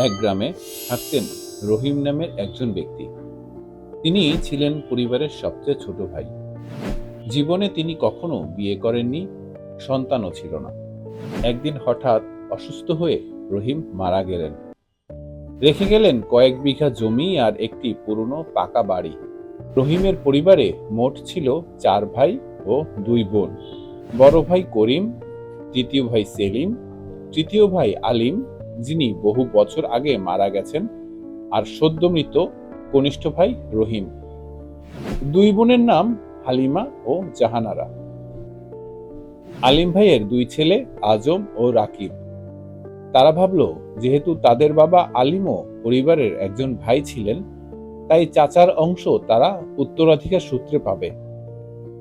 এক গ্রামে থাকতেন রহিম নামের একজন ব্যক্তি। তিনি ছিলেন পরিবারের সবচেয়ে ছোট ভাই। জীবনে তিনি কখনো বিয়ে করেননি, সন্তানও ছিল না। একদিন হঠাৎ অসুস্থ হয়ে রহিম মারা গেলেন। রেখে গেলেন কয়েক বিঘা জমি আর একটি পুরনো পাকা বাড়ি। রহিমের পরিবারে মোট ছিল চার ভাই ও দুই বোন। বড় ভাই করিম দ্বিতীয় ভাই সেলিম, তৃতীয় ভাই আলিম যিনি বহু বছর আগে মারা গেছেন আর সদ্য মৃত কনিষ্ঠ ভাই রহিম। দুই বোনের নাম হালিমা ও জাহানারা। আলিম ভাইয়ের দুই ছেলে আজম ও রাকিব। তারা ভাবল, যেহেতু তাদের বাবা আলিমও পরিবারের একজন ভাই ছিলেন, তাই চাচার অংশ তারা উত্তরাধিকার সূত্রে পাবে।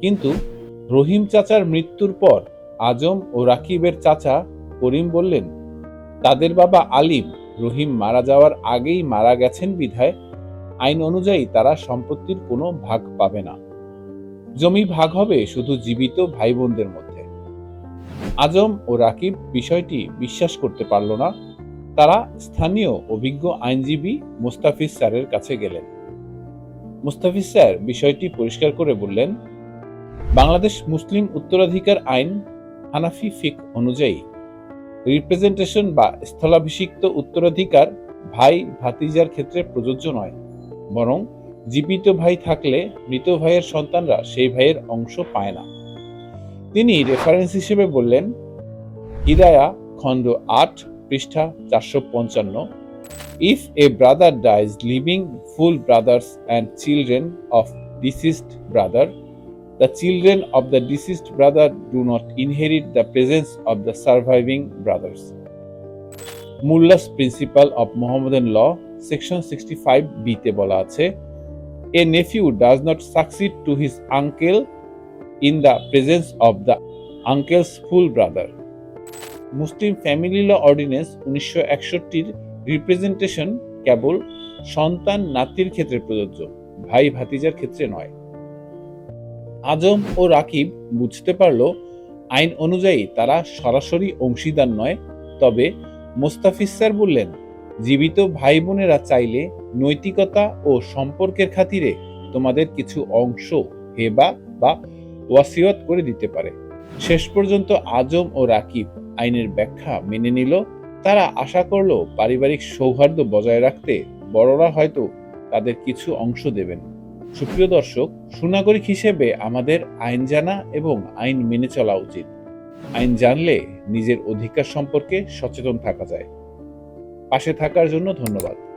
কিন্তু রহিম চাচার মৃত্যুর পর আজম ও রাকিবের চাচা করিম বললেন তাদের বাবা আলিম রহিম মারা যাওয়ার আগেই মারা গেছেন বিধায়। আইন অনুযায়ী তারা সম্পত্তির কোনো ভাগ পাবে না। জমি ভাগ হবে শুধু জীবিত ভাই বোনদের মধ্যে। আজম ও রাকিব বিষয়টি বিশ্বাস করতে পারল না। তারা স্থানীয় অভিজ্ঞ আইনজীবী মুস্তাফিজ স্যারের কাছে গেলেন। মুস্তাফিজ স্যার বিষয়টি পরিষ্কার করে বললেন, বাংলাদেশ মুসলিম উত্তরাধিকার আইন হানাফি ফিক অনুযায়ী রিপ্রেজেন্টেশন বা স্থলাভিষিক্ত উত্তরাধিকার ভাই ভাতিজার ক্ষেত্রে প্রযোজ্য নয়। বরং জীবিত ভাই থাকলে মৃত ভাইয়ের সন্তানরা সেই ভাইয়ের অংশ পায় না। তিনি রেফারেন্স হিসেবে বললেন, হিদায়া, খণ্ড আট, পৃষ্ঠা চারশো পঞ্চান্ন if a brother dies leaving full brothers and children of deceased brother the children of the deceased brother do not inherit the presence of the surviving brothers. Mullah's principle of Mohammedan law, section 65 b বলা আছে A nephew does not succeed to his uncle in the presence of the uncle's full brother. Muslim family law ordinance উনিশশো একষট্টির representation কেবল সন্তান নাতির ক্ষেত্রে প্রযোজ্য ভাই ভাতিজার ক্ষেত্রে নয় আজম ও রাকিব বুঝতে পারল আইন অনুযায়ী তারা সরাসরি অংশীদার নয়, তবে মোস্তাফিজ স্যার বললেন, জীবিত ভাই বোনেরা চাইলে নৈতিকতা ও সম্পর্কের খাতিরে তোমাদের কিছু অংশ হেবা বা ওয়াসিয়ত করে দিতে পারে। শেষ পর্যন্ত আজম ও রাকিব আইনের ব্যাখ্যা মেনে নিল। তারা আশা করল, পারিবারিক সৌহার্দ্য বজায় রাখতে বড়রা হয়তো তাদের কিছু অংশ দেবেন। সুপ্রিয় দর্শক, সুনাগরিক হিসেবে আমাদের আইন জানা এবং আইন মেনে চলা উচিত। আইন জানলে নিজের অধিকার সম্পর্কে সচেতন থাকা যায়। পাশে থাকার জন্য ধন্যবাদ।